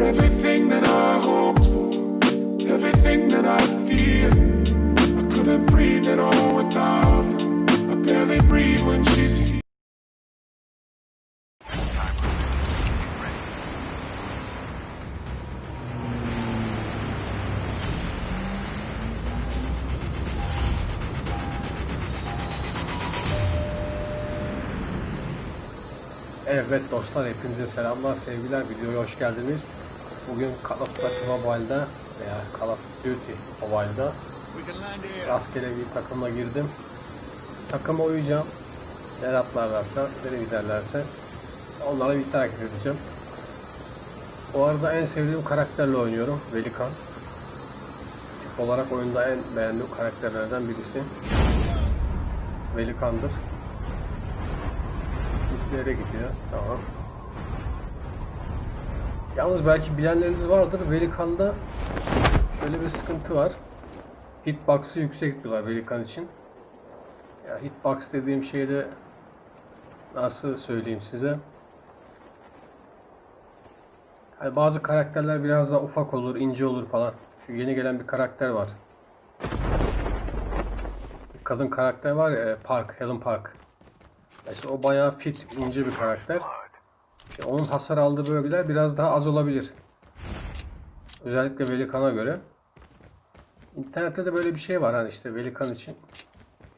Everything that I hoped for, everything that I feared. I couldn't breathe at all without her. I barely breathe when she's here. Evet dostlar hepinize selamlar sevgiler videoya hoş geldiniz. Bugün Call of Duty Mobile'da veya Call of Duty Mobile'da rastgele bir takımla girdim. Takıma uyacağım. Nereye atlarlarsa, nereye giderlerse onlara birlikte hareket edeceğim. Bu arada en sevdiğim karakterle oynuyorum. Velikan. Tip olarak oyunda en beğendiğim karakterlerden birisi. Velikan'dır. Nükleere gidiyor. Tamam. Yalnız belki bilenleriniz vardır. Velikan'da şöyle bir sıkıntı var. Hitbox'ı yüksek diyorlar Velikan için. Ya hitbox dediğim şey de nasıl söyleyeyim size? Hani bazı karakterler biraz daha ufak olur, ince olur falan. Şu yeni gelen bir karakter var. Bir kadın karakter var ya, Park, Helen Park. Mesela o bayağı fit, ince bir karakter. İşte onun hasar aldığı bölgeler biraz daha az olabilir. Özellikle Velikan'a göre. İnternette de böyle bir şey var hani işte Velikan için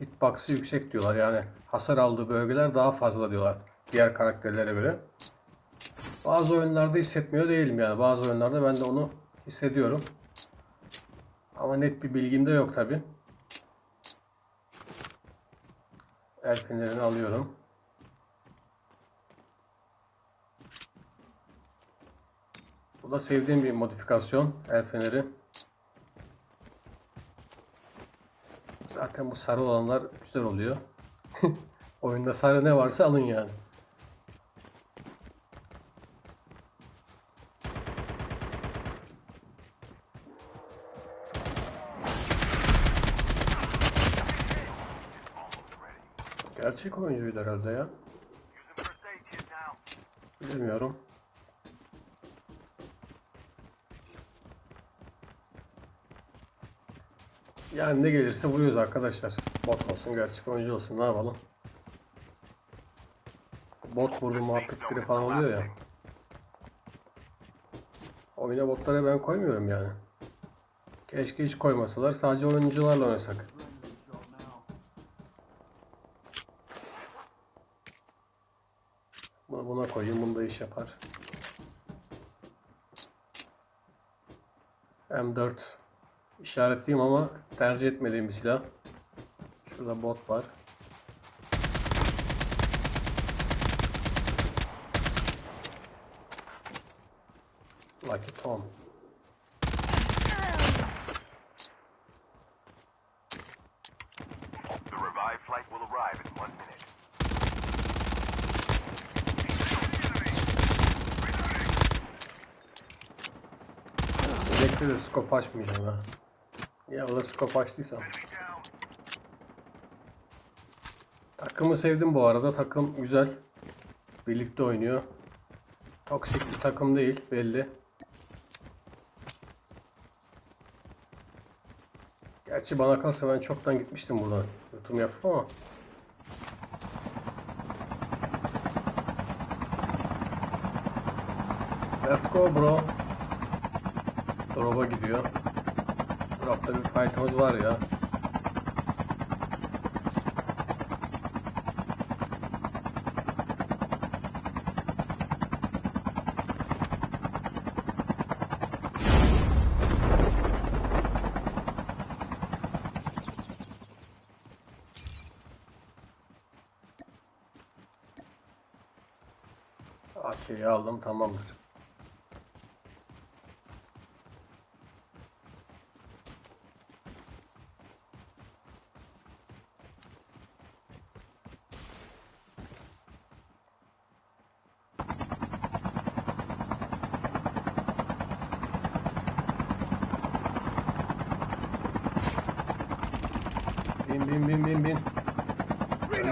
hitbox'ı yüksek diyorlar. Yani hasar aldığı bölgeler daha fazla diyorlar diğer karakterlere göre. Bazı oyunlarda hissetmiyor değilim yani. Bazı oyunlarda ben de onu hissediyorum. Ama net bir bilgim de yok tabi. El fenerini alıyorum. Bu da sevdiğim bir modifikasyon. El feneri. Zaten bu sarı olanlar güzel oluyor. Oyunda sarı ne varsa alın yani. Gerçek oyuncuydu herhalde ya. Bilemiyorum. Yani ne gelirse vuruyoruz arkadaşlar. Bot olsun, gerçek oyuncu olsun ne yapalım. Bot vurdu muhabbetleri falan oluyor ya. Oyuna botları ben koymuyorum yani. Keşke hiç koymasalar. Sadece oyuncularla oynasak. Bunu buna koyayım. Bunda iş yapar. M4 işaretliyim ama tercih etmediğim bir silah. Şurada bot var. Lucky Tom. Bekle de skop açmayacağım ha. Ya orada skop açtıysam. Takımı sevdim bu arada. Takım güzel. Birlikte oynuyor. Toksik bir takım değil belli. Gerçi bana kalsa ben çoktan gitmiştim buradan. Youtube yapıp ama. Let's go bro. Drop'a gidiyor. Drop'ta bir fight'ımız var ya. AK'yi aldım tamamdır.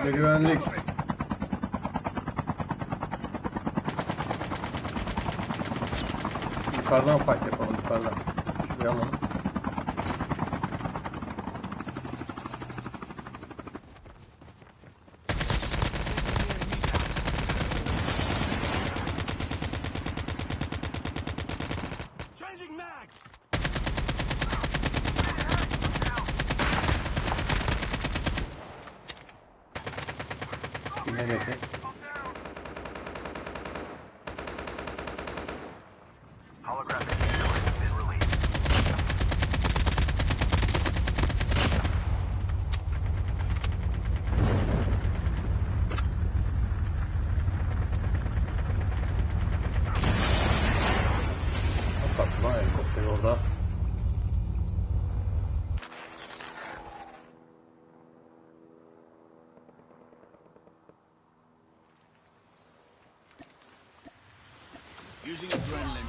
Önce güvenlik. yukarıdan fight yapalım yukarıdan. Şuraya alalım. Mehmet'e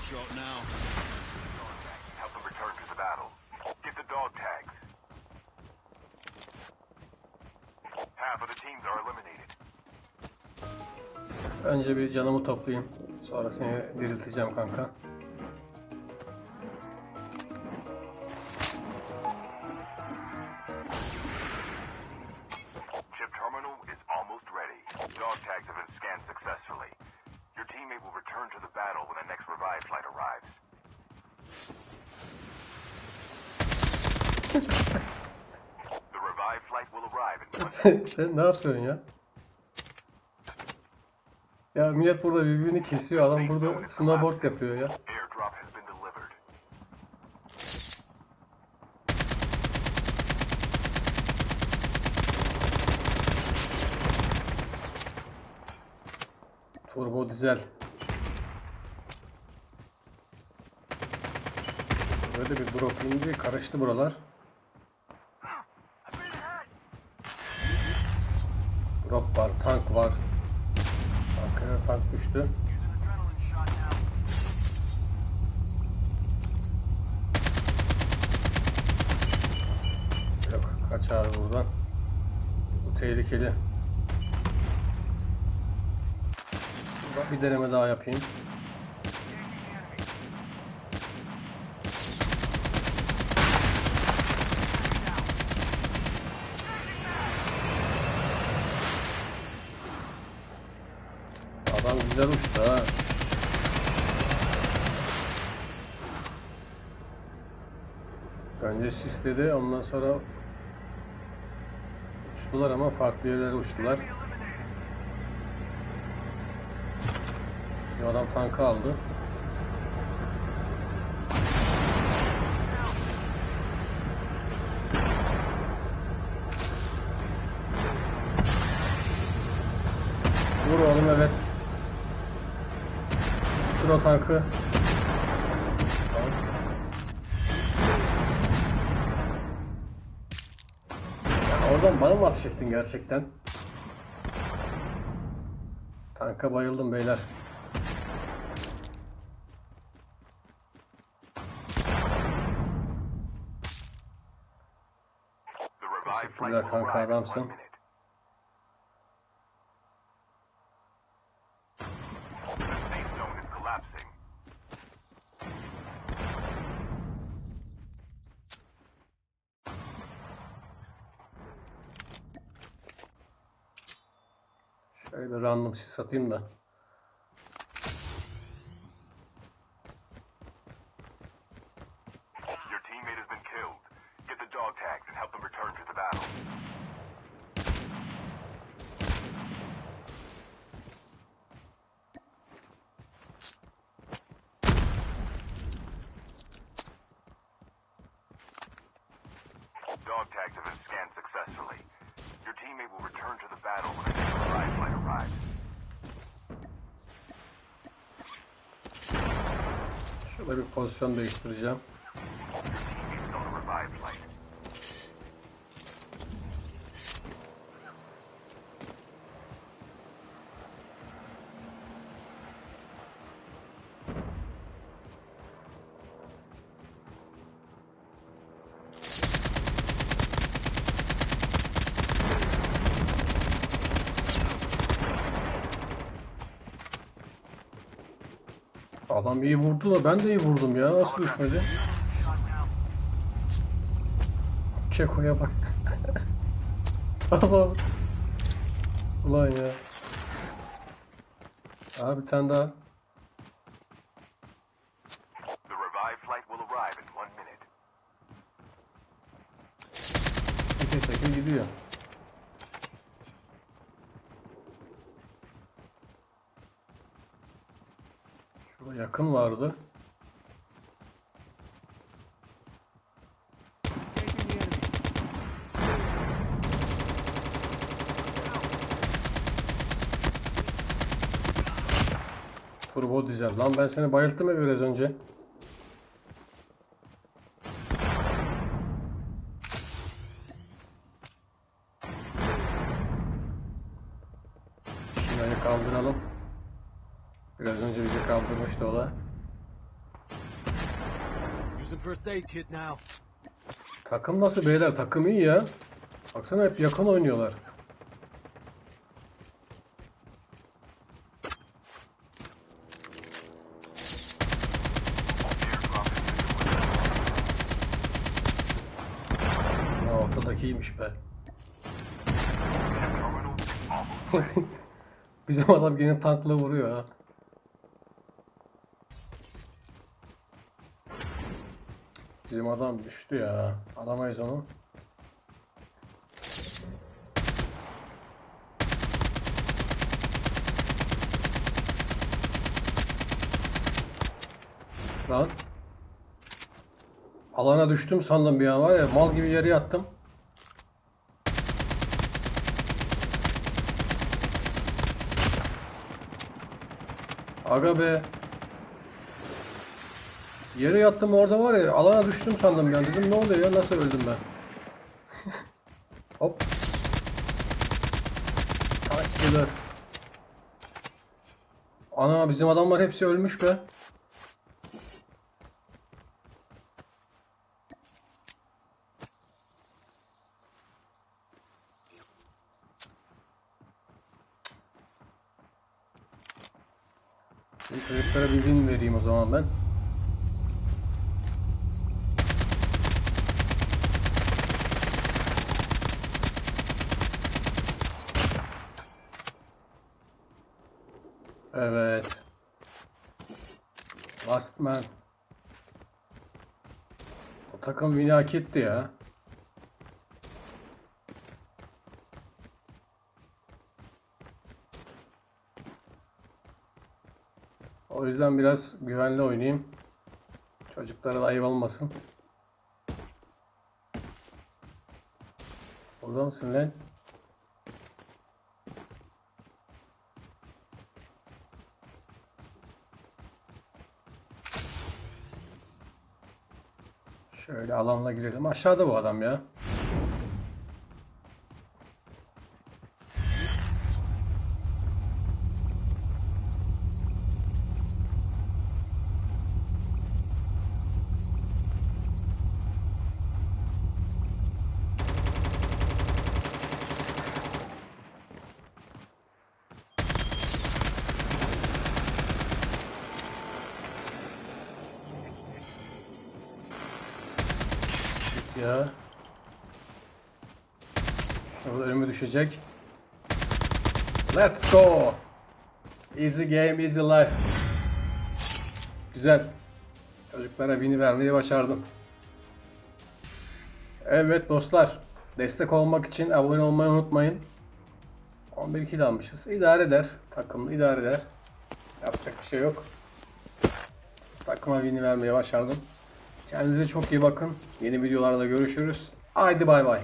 shot now. Help them return to the battle. Get the dog tags. Half of the teams are eliminated. Önce bir canımı toplayayım. Sonra seni dirilteceğim kanka. sen, ne yapıyorsun ya? Ya millet burada birbirini kesiyor. Adam burada snowboard yapıyor ya. Turbo dizel. Böyle bir drop indi. Karıştı buralar. Drop var. Tank var. Tankaya tank düştü. Yok. Kaç abi buradan. Bu tehlikeli. Bir deneme daha yapayım. Adam güzel uçtu ha. Önce sisledi ondan sonra uçtular ama farklı yerlere uçtular. Bizim adam tankı aldı. Vur oğlum evet. O tankı. Ya oradan bana mı ateş ettin gerçekten? Tanka bayıldım beyler. Teşekkürler kanka, adamsın. Return to the battle. Dog tags have been scanned successfully. Your teammate will return to the battle Bir pozisyon değiştireceğim. Adam iyi vurdu da ben de iyi vurdum ya. Nasıl düşmedi? Keko'ya bak. Baba. Ulan ya. Aha bir tane daha. Seke seke gidiyor. Şurada yakın vardı. Turbo dizel. Lan ben seni bayılttım ya biraz önce. Şurayı kaldıralım. Kaldırmıştı o da. Takım nasıl beyler? Takım iyi ya. Baksana hep yakın oynuyorlar. Ya ortadaki iyiymiş be. Bizim adam yine tankla vuruyor ha. Bizim adam düştü ya. Alamayız onu. Lan. Alana düştüm sandım bir an var ya. Mal gibi yere yattım. Aga be. Yere yattım orada var ya alana düştüm sandım ben dedim ne oluyor ya nasıl öldüm ben. Hop. Kaçtılar. Ana bizim adamlar hepsi ölmüş be. Şimdi çocuklara bir win vereyim o zaman ben. Evet. Last man. O takım win'i hak etti ya. O yüzden biraz güvenli oynayayım. Çocuklara da ayıp olmasın. Burada mısın lan? Şöyle alanla girelim. Aşağıda bu adam ya. Ya. Orada önüme düşecek. Let's go. Easy game, easy life. Güzel. Çocuklara win'i vermeyi başardım. Evet dostlar. Destek olmak için abone olmayı unutmayın. 11 kill almışız. İdare eder. Takım idare eder. Yapacak bir şey yok. Takıma win'i vermeye başardım. Kendinize çok iyi bakın. Yeni videolarda görüşürüz. Haydi bay bay.